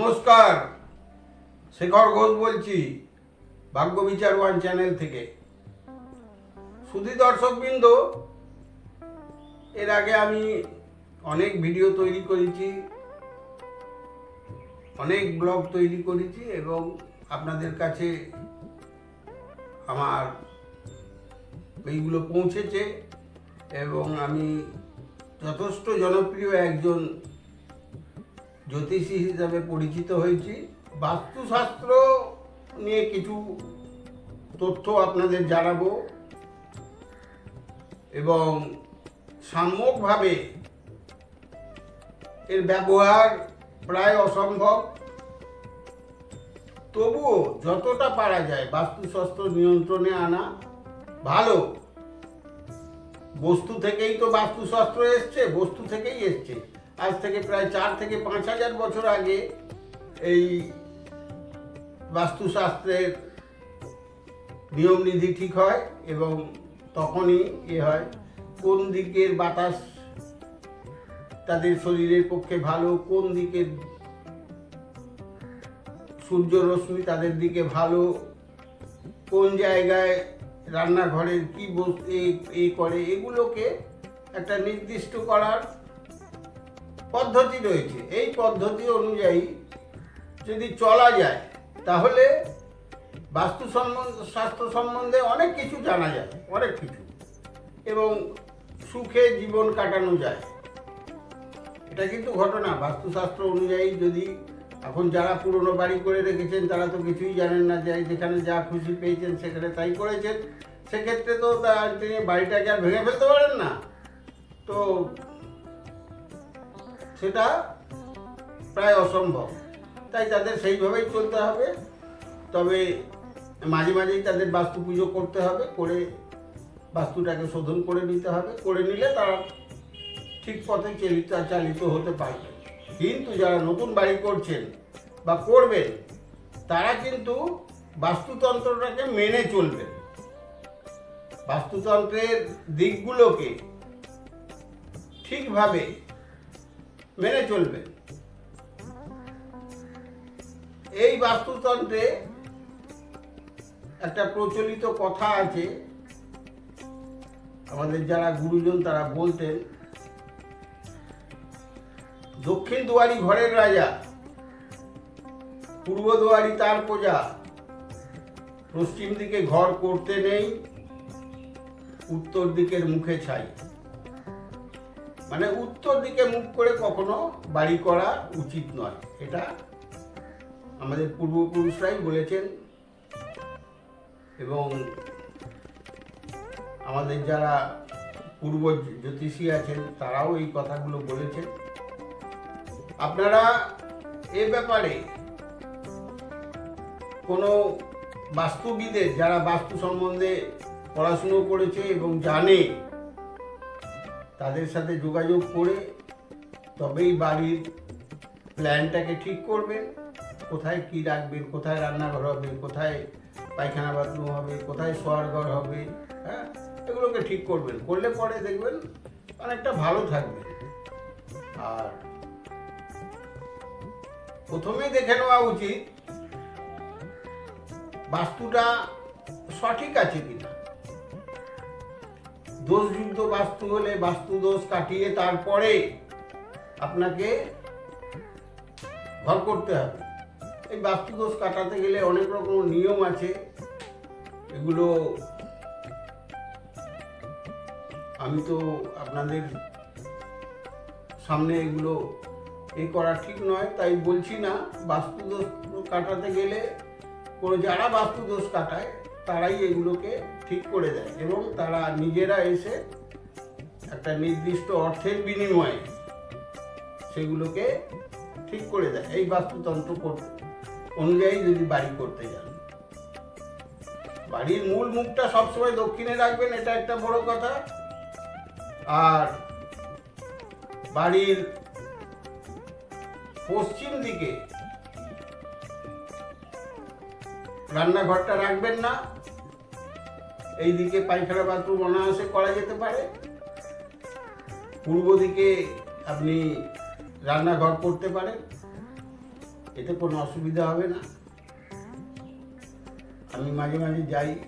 নমস্কার, শেখর ঘোষ বলছি, ভাগ্য বিচার ওয়ান চ্যানেল থেকে। সুধী দর্শকবৃন্দ, এর আগে আমি অনেক ভিডিও তৈরি করেছি, অনেক ব্লগ তৈরি করেছি এবং আপনাদের কাছে আমার এইগুলো পৌঁছেছে এবং আমি যথেষ্ট জনপ্রিয় একজন জ্যোতিষী হিসাবে পরিচিত হয়েছি। বাস্তুশাস্ত্র নিয়ে কিছু তথ্য আপনাদের জানাব। এবং সাম্যকভাবে এর ব্যবহার প্রায় অসম্ভব। তবুও যতটা পারা যায় বাস্তুশাস্ত্র নিয়ন্ত্রণে আনা ভালো। বস্তু থেকেই তো বাস্তুশাস্ত্র এসছে, বস্তু থেকেই এসছে। আজ থেকে প্রায় চার থেকে পাঁচ হাজার বছর আগে এই বাস্তুশাস্ত্রের নিয়ম নীতি ঠিক হয় এবং তখনই এ হয় কোন দিকের বাতাস তাদের শরীরের পক্ষে ভালো, কোন দিকের সূর্য রশ্মি তাদের দিকে ভালো, কোন জায়গায় রান্নাঘরের কী বস- এ করে, এগুলোকে একটা নির্দিষ্ট করার পদ্ধতি রয়েছে। এই পদ্ধতি অনুযায়ী যদি চলা যায়, তাহলে বাস্তু সম্বন্ধে, স্বাস্থ্য সম্বন্ধে অনেক কিছু জানা যায়, অনেক কিছু। এবং সুখে জীবন কাটানো যায়। এটা কিন্তু ঘটনা। বাস্তুশাস্ত্র অনুযায়ী যদি এখন যারা পুরনো বাড়ি করে রেখেছেন, তারা তো কিছুই জানেন না যে যেখানে যা খুশি পেয়েছেন, সেখানে তাই করেছেন। সেক্ষেত্রে তো তার তিনি বাড়িটাকে আর ভেঙে ফেলতে পারেন না। তো সেটা প্রায় অসম্ভব। তাই তাদের সেইভাবেই চলতে হবে। তবে মাঝে মাঝেই তাদের বাস্তু পুজো করতে হবে, করে বাস্তুটাকে শোধন করে নিতে হবে। করে নিলে তারা ঠিক পথে চালিত চালিত হতে পারবে। কিন্তু যারা নতুন বাড়ি করছেন বা করবেন, তারা কিন্তু বাস্তুতন্ত্রটাকে মেনে চলবেন। বাস্তুতন্ত্রের দিকগুলোকে ঠিকভাবে মেনে চলবে। এই বাস্তুতন্ত্রে একটা প্রচলিত কথা আছে। আমাদের যারা গুরুজন তারা বলতেন, দক্ষিণ দুয়ারি ঘরের রাজা, পূর্ব দুয়ারি তার প্রজা, পশ্চিম দিকে ঘর করতে নেই, উত্তর দিকের মুখে ছাই। মানে উত্তর দিকে মুখ করে কখনো বাড়ি করা উচিত নয়। এটা আমাদের পূর্বপুরুষরাই বলেছেন এবং আমাদের যারা পূর্ব জ্যোতিষী আছেন, তারাও এই কথাগুলো বলেছেন। আপনারা এ ব্যাপারে কোনো বাস্তুবিদের যারা বাস্তু সম্বন্ধে পড়াশুনো করেছে এবং জানে তাদের সাথে যোগাযোগ করে তবেই বাড়ির প্ল্যানটাকে ঠিক করবেন কোথায় কি রাখবেন কোথায় রান্নাঘর হবে, কোথায় পায়খানা বাথরুম হবে, কোথায় শোয়ার ঘর হবে হ্যাঁ? এগুলোকে ঠিক করবেন। করলে পরে দেখবেন অনেকটা ভালো থাকবে। আর প্রথমেই দেখে নেওয়া উচিত, বাস্তুটা সঠিক আছে কিনা। দোষযুক্ত বাস্তু হলে বাস্তু দোষ কাটিয়ে তারপরে আপনাকে ঘর করতে হবে। এই বাস্তু দোষ কাটাতে গেলে অনেক রকম নিয়ম আছে। এগুলো আমি তো আপনাদের সামনে এগুলো এ করা ঠিক নয়, তাই বলছি না। বাস্তু দোষ কাটাতে গেলে কোনো যারা বাস্তু দোষ কাটায় তারাই এগুলোকে ঠিক করে দেয় এবং তারা নিজেরা এসে একটা নির্দিষ্ট অর্থের বিনিময়ে সেগুলোকে ঠিক করে দেয়। এই বাস্তুতন্ত্র অনুযায়ী যদি বাড়ি করতে যান। বাড়ির মূল মুখটা সবসময় দক্ষিণে রাখবেন, এটা একটা বড় কথা। আর বাড়ির পশ্চিম দিকে রান্নাঘরটা রাখবেন না। এই দিকে পায়খানা বাথরুম অনায়াসে করা যেতে পারে। পূর্ব দিকে আপনি রান্নাঘর করতে পারেন। এতে কোনো অসুবিধা হবে না। আমি মাঝে মাঝে যাই।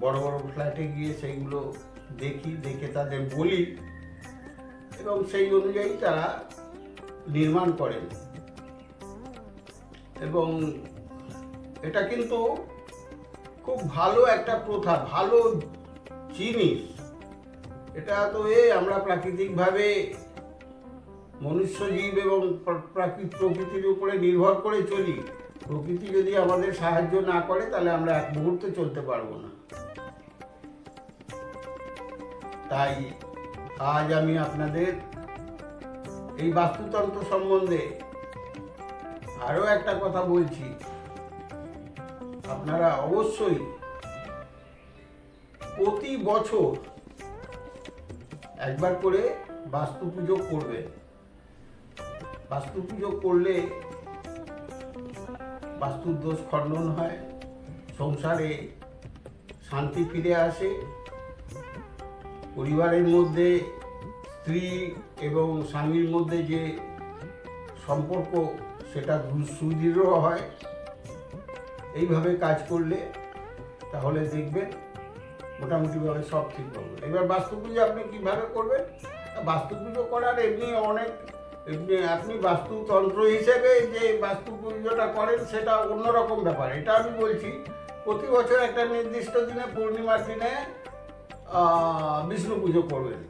বড় বড় ফ্ল্যাটে গিয়ে সেইগুলো দেখি, দেখে তাদের বলি এবং সেই অনুযায়ী তারা নির্মাণ করেন। এবং এটা কিন্তু খুব ভালো একটা প্রথা, ভালো জিনিস। এটা তো এ, আমরা প্রাকৃতিকভাবে মনুষ্য জীব এবং প্র- প্রাকৃত প্রকৃতির উপরে নির্ভর করে চলি। প্রকৃতি যদি আমাদের সাহায্য না করে, তাহলে আমরা এক মুহূর্তে চলতে পারব না। তাই আজ আমি আপনাদের এই বাস্তুতন্ত্র সম্বন্ধে আরও একটা কথা বলছি। আপনারা অবশ্যই প্রতি বছর একবার করে বাস্তু পুজো করবেন। বাস্তু পুজো করলে বাস্তুর দোষ খণ্ডন হয়, সংসারে শান্তি ফিরে আসে, পরিবারের মধ্যে স্ত্রী এবং স্বামীর মধ্যে যে সম্পর্ক, সেটা সুদৃঢ় হয়। এইভাবে কাজ করলে তাহলে দেখবেন মোটামুটিভাবে সব ঠিক হবে এবার বাস্তু পুজো আপনি কীভাবে করবেন? বাস্তু পুজো করার এমনি অনেক, এমনি আপনি বাস্তুতন্ত্র হিসেবে যে বাস্তু পুজোটা করেন সেটা অন্যরকম ব্যাপার। এটা আমি বলছি, প্রতি বছর একটা নির্দিষ্ট দিনে পূর্ণিমার দিনে বিষ্ণু পুজো করবেন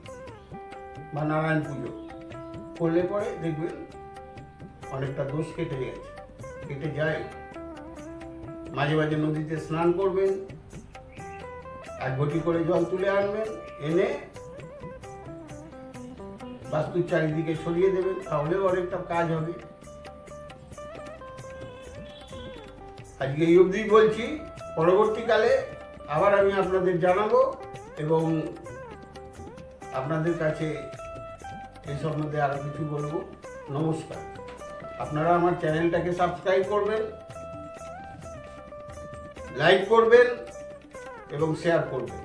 বা নারায়ণ পুজো। করলে পরে দেখবেন অনেকটা দোষ কেটে গেছে, কেটে যায়। মাঝে মাঝে নদীতে স্নান করবেন এক ঘটি করে জল তুলে আনবেন, এনে বাস্তুর চারিদিকে ছড়িয়ে দেবেন, তাহলেও অনেকটা কাজ হবে। আজকে এই অবধি বলছি, পরবর্তীকালে আবার আমি আপনাদের জানাব এবং আপনাদের কাছে এই সম্বন্ধে আরও কিছু বলব। নমস্কার। আপনারা আমার চ্যানেলটাকে সাবস্ক্রাইব করবেন লাইক করবেন এবং শেয়ার করবেন।